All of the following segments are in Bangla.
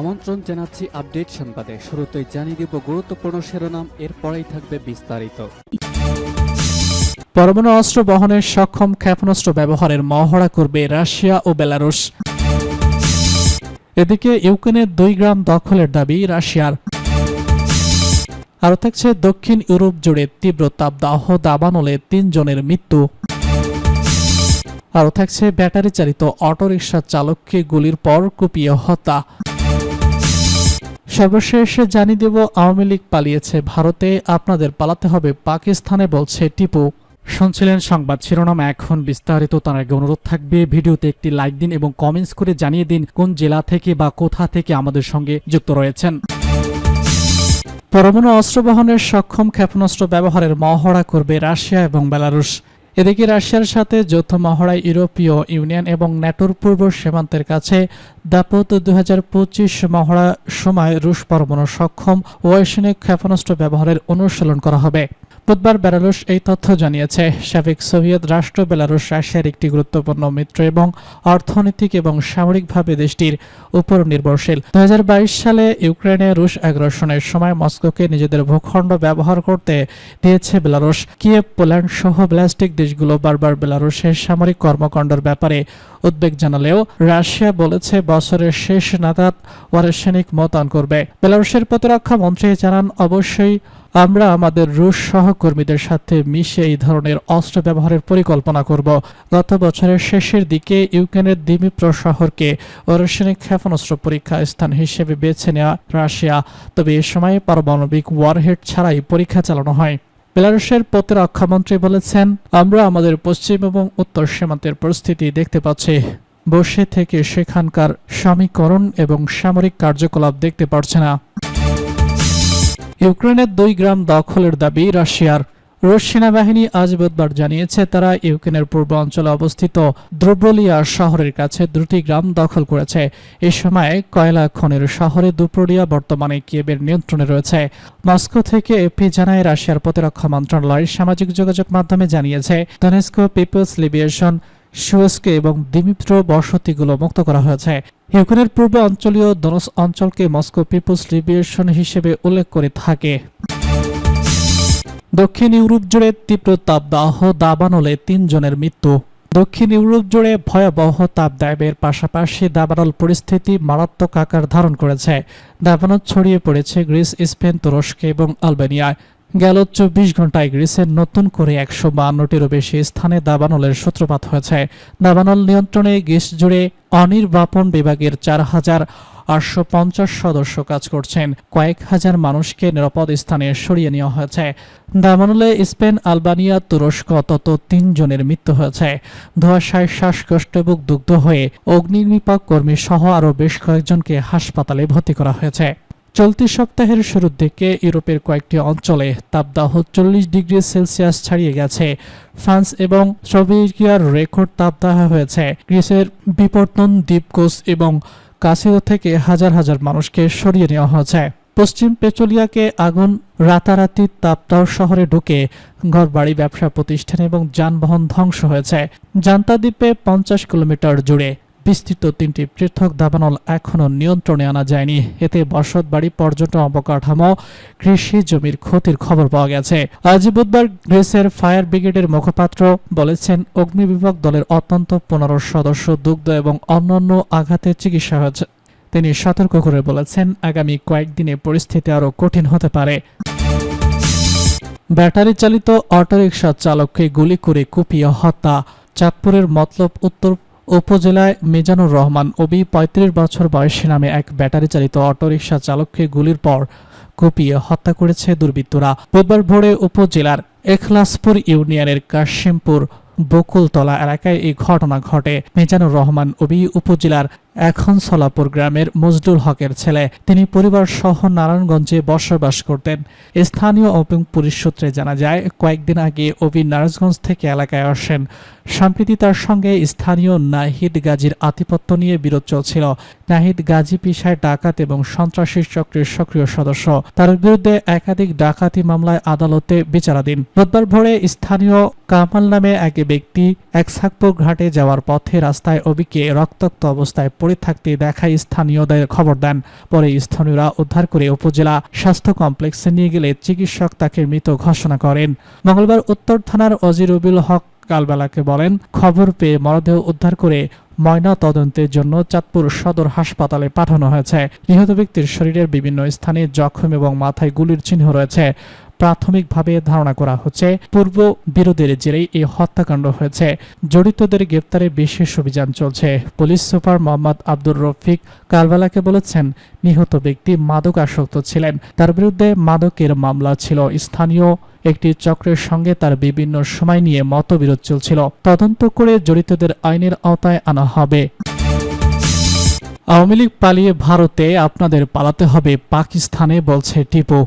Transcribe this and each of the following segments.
আমন্ত্রণ জানাচ্ছি আপডেট সংবাদে। শুরুতেই জানিয়ে দিব গুরুত্বপূর্ণ শিরোনাম, এরপরেই থাকবে বিস্তারিত। পরমাণু অস্ত্র বহনের সক্ষম ক্ষেপণাস্ত্র ব্যবহারের মহড়া করবে রাশিয়া ও বেলারুশ। এদিকে ইউক্রেনের দুই গ্রাম দখলের দাবি রাশিয়ার। আরও থাকছে দক্ষিণ ইউরোপ জুড়ে তীব্র তাপদাহ, দাবানলে তিনজনের মৃত্যু। আরও থাকছে ব্যাটারি চালিত অটোরিকশা চালককে গুলির পর কুপিয়ে হত্যা। সর্বশেষ জানিয়ে দেব, আওয়ামী লীগ পালিয়েছে ভারতে। আপনাদের পালাতে হবে পাকিস্তানে, বলছে টিপু। শুনছিলেন সংবাদ শিরোনাম, এখন বিস্তারিত। তার আগে অনুরোধ থাকবে, ভিডিওতে একটি লাইক দিন এবং কমেন্টস করে জানিয়ে দিন কোন জেলা থেকে বা কোথা থেকে আমাদের সঙ্গে যুক্ত রয়েছেন। পরমাণু অস্ত্র বহনের সক্ষম ক্ষেপণাস্ত্র ব্যবহারের মহড়া করবে রাশিয়া এবং বেলারুশ। এদিকে রাশিয়ার সাথে যৌথ মহড়ায় ইউরোপীয় ইউনিয়ন এবং ন্যাটোর পূর্ব সীমান্তের কাছে দাপত দু হাজার পঁচিশ মহড়া সময় রুশ পরমাণু সক্ষম ওয়েশনিক ক্ষেপণাস্ত্র ব্যবহারের অনুশীলন করা হবে। বুধবার বেলারুশ এই তথ্য জানিয়েছে। সাবেক সোভিয়েত রাষ্ট্র বেলারুশ রাশিয়ার একটি গুরুত্বপূর্ণ মিত্র এবং অর্থনৈতিক এবং সামরিকভাবে দেশটির উপর নির্ভরশীল। দু সালে ইউক্রেনে রুশ আগ্রাসনের সময় মস্কোকে নিজেদের ভূখণ্ড ব্যবহার করতে দিয়েছে বেলারুশ। কিয়েভ, পোল্যান্ড সহ ব্লাস্টিক দেশগুলো বারবার বেলারুশের সামরিক কর্মকাণ্ডের ব্যাপারে উদ্বেগ জানালেও রাশিয়া বলেছে বছরের শেষ নাগাদ ওয়ারেসেনিক মোতায়েন করবে। বেলারুশের প্রতিরক্ষা মন্ত্রী জানান, অবশ্যই আমরা আমাদের রুশ সহকর্মীদের সাথে মিশে এই ধরনের অস্ত্র ব্যবহারের পরিকল্পনা করব। গত বছরের শেষের দিকে ইউক্রেনের দিমিপ্র শহরকে ওয়ারেসেনিক ক্ষেপণাস্ত্র পরীক্ষা স্থান হিসেবে বেছে নেওয়া রাশিয়া। তবে এ সময় পারমাণবিক ওয়ারহেড ছাড়াই পরীক্ষা চালানো হয়। বেলারুশের প্রতিরক্ষামন্ত্রী বলেছেন, আমরা আমাদের পশ্চিম এবং উত্তর সীমান্তের পরিস্থিতি দেখতে পাচ্ছি। বসে থেকে সেখানকার সমীকরণ এবং সামরিক কার্যকলাপ দেখতে পারছে না। ইউক্রেনের দুই গ্রাম দখলের দাবি রাশিয়ার। রুশ সেনাবাহিনী আজ বুধবার জানিয়েছে, তারা ইউক্রেনের পূর্ব অঞ্চলে অবস্থিত দ্রোব্রলিয়া শহরের কাছে দুটি গ্রাম দখল করেছে। এ সময় কয়লা খনির শহরে দুপ্রলিয়া বর্তমানে কিয়েবের নিয়ন্ত্রণে রয়েছে। মস্কো থেকে এপি জানায়, রাশিয়ার প্রতিরক্ষা মন্ত্রণালয় সামাজিক যোগাযোগ মাধ্যমে জানিয়েছে দনেস্কো পিপলস লিবিয়েশন সুয়েস্কে এবং দিমিত্র বসতিগুলো মুক্ত করা হয়েছে। ইউক্রেনের পূর্ব অঞ্চলীয় দনস অঞ্চলকে মস্কো পিপলস লিবিয়েশন হিসেবে উল্লেখ করে থাকে। দক্ষিণ ইউরোপ জুড়ে তীব্র তাপদাহ দাবানলে তিনজনের মৃত্যু। দক্ষিণ ইউরোপ জুড়ে ভয়াবহ তাপদাবের পাশাপাশি দাবানল পরিস্থিতি মারাত্মক আকার ধারণ করেছে। দাবানল ছড়িয়ে পড়েছে গ্রিস, স্পেন, তুরস্ক এবং আলবেনিয়ায়। গেল চব্বিশ ঘন্টায় গ্রিসের নতুন করে একশো বান্নটিরও বেশি স্থানে দাবানলের সূত্রপাত হয়েছে। দাবানল নিয়ন্ত্রণে গ্রিস জুড়ে অনির্বাপন বিভাগের চার হাজার আটশো পঞ্চাশ সদস্য কাজ করছেন। কয়েক হাজার মানুষকে নিরাপদ স্থানে সরিয়ে নেওয়া হয়েছে। দামানুলে স্পেন, আলবানিয়া, তুরস্ক অন্তত তিনজনের মৃত্যু হয়েছে। ধোয়াশায় শ্বাসকষ্ট দুগ্ধ হয়ে অগ্নিনির্বাপক কর্মী সহ আরও বেশ কয়েকজনকে হাসপাতালে ভর্তি করা হয়েছে। চলতি সপ্তাহের শুরুর দিকে ইউরোপের কয়েকটি অঞ্চলে তাপদাহ চল্লিশ ডিগ্রি সেলসিয়াস ছাড়িয়ে গেছে। ফ্রান্স এবং স্লোভেকিয়ার রেকর্ড তাপদাহ হয়েছে। গ্রিসের বিপর্তন দ্বীপকোষ এবং কাছেও থেকে হাজার হাজার মানুষকে সরিয়ে নেওয়া হয়েছে। পশ্চিম পেট্রোলিয়াকে আগুন, রাতারাতি তাপদাহ শহরে ঢুকে ঘরবাড়ি, ব্যবসা প্রতিষ্ঠান এবং যানবাহন ধ্বংস হয়েছে। জান্তা দ্বীপে পঞ্চাশ কিলোমিটার জুড়ে বিস্তৃত তিনটি পৃথক দাবানল এখনও নিয়ন্ত্রণে আনা যায়নি। এতে বসত বাড়ি, পর্যটন অবকাঠামো, কৃষি জমির ক্ষতির খবর পাওয়া গেছে। আজ বুধবার গ্রেসের ফায়ার ব্রিগেডের মুখপাত্র বলেছেন অগ্নি বিভাগ দলের অত্যন্ত পনেরো সদস্য দুগ্ধ এবং অন্যান্য আঘাতে চিকিৎসা হয়েছে। তিনি সতর্ক করে বলেছেন, আগামী কয়েকদিনে পরিস্থিতি আরও কঠিন হতে পারে। ব্যাটারি চালিত অটোরিকশা চালককে গুলি করে কুপিয়ে হত্যা। চাঁদপুরের মতলব উত্তর উপজেলায় মিজানুর রহমান ওবি পঁয়ত্রিশ বছর বয়সী নামে এক ব্যাটারি চালিত অটোরিকশা চালককে গুলির পর কুপিয়ে হত্যা করেছে দুর্বৃত্তরা। বুধবার ভোরে উপজেলার এখলাসপুর ইউনিয়নের কাশিমপুর বকুলতলা এলাকায় এই ঘটনা ঘটে। মেজানুর রহমান ওবি উপজেলার এখন সলাপুর গ্রামের মজদুর হকের ছেলে। তিনি পরিবার সহ নারায়ণগঞ্জে বসবাস করতেন। স্থানীয় এবং পুলিশ সূত্রে জানা যায়, কয়েকদিন আগে অবি নারায়ণগঞ্জ থেকে এলাকায় আসেন। সম্প্রতি তার সঙ্গে স্থানীয় নাহিদ গাজীর আধিপত্য নিয়ে বিরোধ চলছিল। নাহিদ গাজী পিসায় ডাকাত এবং সন্ত্রাসী চক্রের সক্রিয় সদস্য। তার বিরুদ্ধে একাধিক ডাকাতি মামলায় আদালতে বিচারাধীন। বুধবার ভোরে স্থানীয় কামাল নামে এক ব্যক্তি এক ঘাটে যাওয়ার পথে রাস্তায় অবিকে রক্তাক্ত অবস্থায় পড়ে থাকতে দেখায় স্থানীয়দের খবর দেন। পরে স্থানীয়রা উদ্ধার করে উপজেলা স্বাস্থ্য কমপ্লেক্সে নিয়ে গেলে চিকিৎসক তাকে মৃত ঘোষণা করেন। মঙ্গলবার উত্তর থানার অজিরুবিল হক কালবেলাকে বলেন, খবর পেয়ে মরদেহ উদ্ধার করে ময়না তদন্তের জন্য চাঁদপুর সদর হাসপাতালে পাঠানো হয়েছে। নিহত ব্যক্তির শরীরের বিভিন্ন স্থানে জখম এবং মাথায় গুলির চিহ্ন রয়েছে। প্রাথমিকভাবে ধারণা করা হচ্ছে পূর্ব বিরোধের জেরেই এই হত্যাকাণ্ড হয়েছে। জড়িতদের গ্রেপ্তারে বিশেষ অভিযান চলছে। পুলিশ সুপার মোহাম্মদ আব্দুর রফিক কালবেলাকে বলেছেন, নিহত ব্যক্তি মাদক আসক্ত ছিলেন। তার বিরুদ্ধে মাদকের মামলা ছিল। স্থানীয় একটি চক্রের সঙ্গে তার বিভিন্ন সময় নিয়ে মতবিরোধ চলছিল। তদন্ত করে জড়িতদের আইনের আওতায় আনা হবে। আওয়ামী লীগ পালিয়ে ভারতে আপনাদের পালাতে হবে, পাকিস্তানে, বলছে টিপু।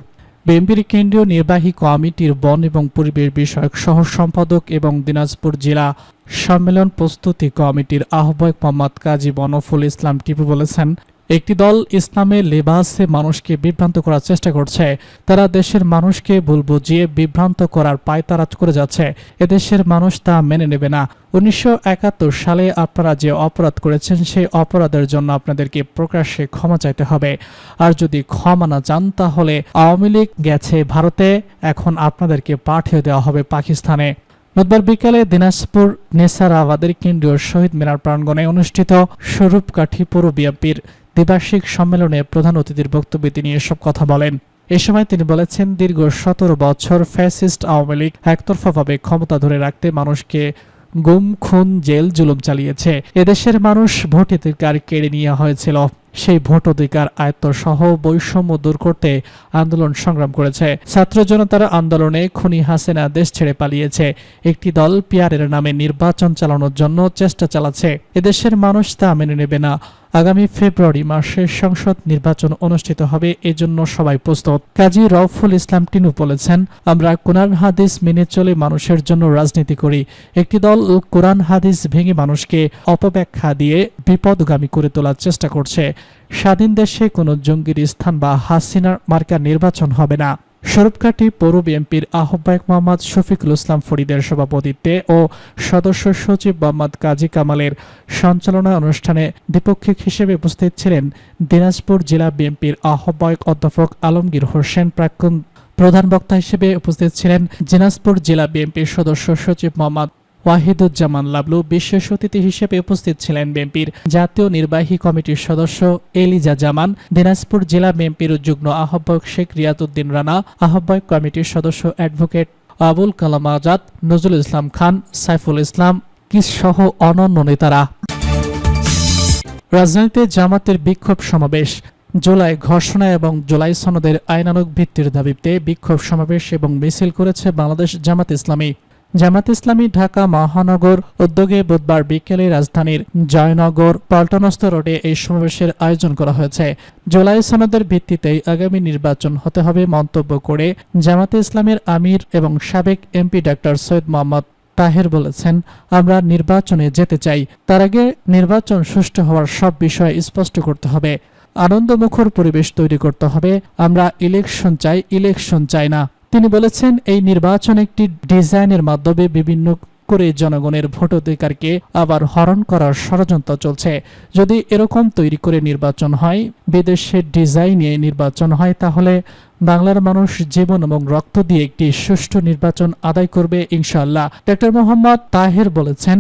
বিএনপির কেন্দ্রীয় নির্বাহী কমিটির বন এবং পরিবেশ বিষয়ক সহ সম্পাদক এবং দিনাজপুর জেলা সম্মেলন প্রস্তুতি কমিটির আহ্বায়ক মোহাম্মদ কাজী বনফুল ইসলাম টিপু বলেছেন একটি দল ইসলামের লেবাসে মানুষকে বিভ্রান্ত করার চেষ্টা করছে। তারা দেশের মানুষকে ভুল বুঝিয়ে বিভ্রান্ত করার পায়তারা করে যাচ্ছে। এদেশের মানুষ তা মেনে নেবে না। উনিশশো একাত্তর সালে আপনারা যে অপরাধ করেছেন, সেই অপরাধের জন্য আপনাদেরকে প্রকাশ্যে ক্ষমা চাইতে হবে। আর যদি ক্ষমা না চান, তাহলে আওয়ামী লীগ গেছে ভারতে। এখন আপনাদেরকে পাঠিয়ে দেওয়া হবে পাকিস্তানে। বুধবার বিকালে দিনাজপুর নেসারাবাদের কেন্দ্রীয় শহীদ মিনার প্রাঙ্গণে অনুষ্ঠিত স্বরূপকাঠি পৌর বিএনপির দ্বিবার্ষিক সম্মেলনে প্রধান অতিথির বক্তব্যে তিনি এসব কথা বলেন। এ সময় তিনি বলেছেন, দীর্ঘ সতেরো বছর ফ্যাসিস্ট আওয়ামী লীগ একতরফাভাবে ক্ষমতা ধরে রাখতে মানুষকে গুম, খুন, জেল, জুলুম চালিয়েছে। এদেশের মানুষ ভোটাধিকার কেড়ে নেওয়া হয়েছিল। সেই ভোট অধিকার আয়ত্ত সহ বৈষম্য দূর করতে আন্দোলন সংগ্রাম করেছে। ছাত্র জনতার আন্দোলনে খুনি হাসিনা দেশ ছেড়ে পালিয়েছে। একটি দল পিয়ারের নামে নির্বাচন চালানোর জন্য চেষ্টা চালাচ্ছে। এদেশের মানুষ তা মেনে নেবে না। আগামী ফেব্রুয়ারি মাসে সংসদ নির্বাচন অনুষ্ঠিত হবে, এজন্য সবাই প্রস্তুত। কাজী রফুল ইসলাম টিনু বলেছেন, আমরা কোরআন হাদিস মেনে চলে মানুষের জন্য রাজনীতি করি। একটি দল কোরআন হাদিস ভেঙে মানুষকে অপব্যাখ্যা দিয়ে বিপদগামী করে তোলার চেষ্টা করছে। স্বাধীন দেশে কোনো জঙ্গির স্থান বা হাসিনার মার্কা নির্বাচন হবে না। স্বরূপকাঠি পৌর বিএনপির আহ্বায়ক মোহাম্মদ শফিকুল ইসলাম ফরিদের সভাপতিত্বে ও সদস্য সচিব মোহাম্মদ কাজী কামালের সঞ্চালনা অনুষ্ঠানে দ্বিপক্ষিক হিসেবে উপস্থিত ছিলেন দিনাজপুর জেলা বিএনপির আহ্বায়ক অধ্যাপক আলমগীর হোসেন প্রাক্তন প্রধান বক্তা হিসেবে উপস্থিত ছিলেন দিনাজপুর জেলা বিএনপির সদস্য সচিব মোহাম্মদ ওয়াহিদুজ্জামান লাবলু বিশেষ অতিথি হিসেবে উপস্থিত ছিলেন বিএনপির জাতীয় নির্বাহী কমিটির সদস্য এলিজা জামান, দিনাজপুর জেলা বিএনপির যুগ্ম আহ্বায়ক শেখ রিয়াতুদ্দিন রানা, আহ্বায়ক কমিটির সদস্য অ্যাডভোকেট আবুল কালাম আজাদ, নজরুল ইসলাম খান, সাইফুল ইসলাম কিস সহ অনন্য নেতারা। রাজধানীতে জামাতের বিক্ষোভ সমাবেশ। জুলাই ঘোষণা এবং জুলাই সনদের আইনানুগ ভিত্তির দাবিতে বিক্ষোভ সমাবেশ এবং মিছিল করেছে বাংলাদেশ জামাত ইসলামী। জামাত ইসলামী ঢাকা মহানগর উদ্যোগে বুধবার বিকেলে রাজধানীর জয়নগর পল্টনস্থ রোডে এই সমাবেশের আয়োজন করা হয়েছে। জুলাই সনদের ভিত্তিতেই আগামী নির্বাচন হতে হবে মন্তব্য করে জামাতে ইসলামের আমির এবং সাবেক এমপি ডাক্তার সৈয়দ মোহাম্মদ তাহের বলেছেন, আমরা নির্বাচনে যেতে চাই। তার আগে নির্বাচন সুষ্ঠু হওয়ার সব বিষয় স্পষ্ট করতে হবে। আনন্দমুখর পরিবেশ তৈরি করতে হবে। আমরা ইলেকশন চাই ইলেকশন চাই না। তিনি বলেছেন, এই নির্বাচন একটি ডিজাইনের মাধ্যমে বিভিন্ন করে জনগণের ভোটাধিকারকে আবার হরণ করার ষড়যন্ত্র চলছে। যদি এরকম তৈরি করে নির্বাচন হয় বিদেশের ডিজাইনে নির্বাচন হয়, তাহলে বাংলার মানুষ জীবন এবং রক্ত দিয়ে একটি সুষ্ঠু নির্বাচন আদায় করবে ইনশাআল্লাহ। ডক্টর মোহাম্মদ তাহের বলেছেন,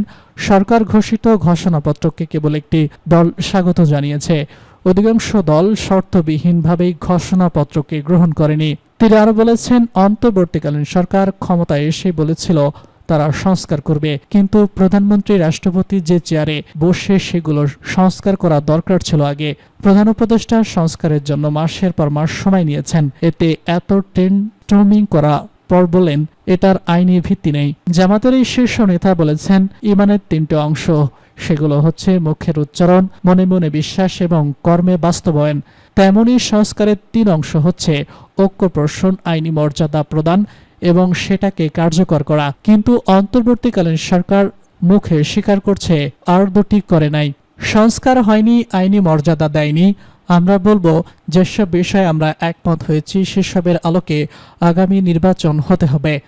সরকার ঘোষিত ঘোষণাপত্রকে কেবল একটি দল স্বাগত জানিয়েছে। অধিকাংশ দল শর্তবিহীনভাবেই ঘোষণাপত্রকে গ্রহণ করেনি। তিনি আরও বলেছেন, অন্তর্বর্তীকালীন সরকার ক্ষমতায় এসে বলেছিল, তারা সংস্কার করবে। কিন্তু প্রধানমন্ত্রী, রাষ্ট্রপতি যে চেয়ারে বসে সেগুলো সংস্কার করা দরকার ছিল আগে। প্রধান উপদেষ্টা সংস্কারের জন্য মাসের পর মাস সময় নিয়েছেন। এতে এত টেন্ট্রমিং করা পর বলেন, এটার আইনি ভিত্তি নেই। জামাতের এই শীর্ষ নেতা বলেছেন, ইমানের তিনটে অংশ সেগুলো হচ্ছে মুখের উচ্চারণ, মনে মনে বিশ্বাস এবং কর্মে বাস্তবায়ন। তেমনই সংস্কারের তিন অংশ হচ্ছে ঐক্য প্রশ্ন আইনি মর্যাদা প্রদান এবং সেটাকে কার্যকর করা। কিন্তু অন্তর্বর্তীকালীন সরকার মুখে স্বীকার করছে, আর দুটি করে নাই। সংস্কার হয়নি, আইনি মর্যাদা দেয়নি। আমরা বলব, যেসব বিষয়ে আমরা একমত হয়েছি, সেসবের আলোকে আগামী নির্বাচন হতে হবে।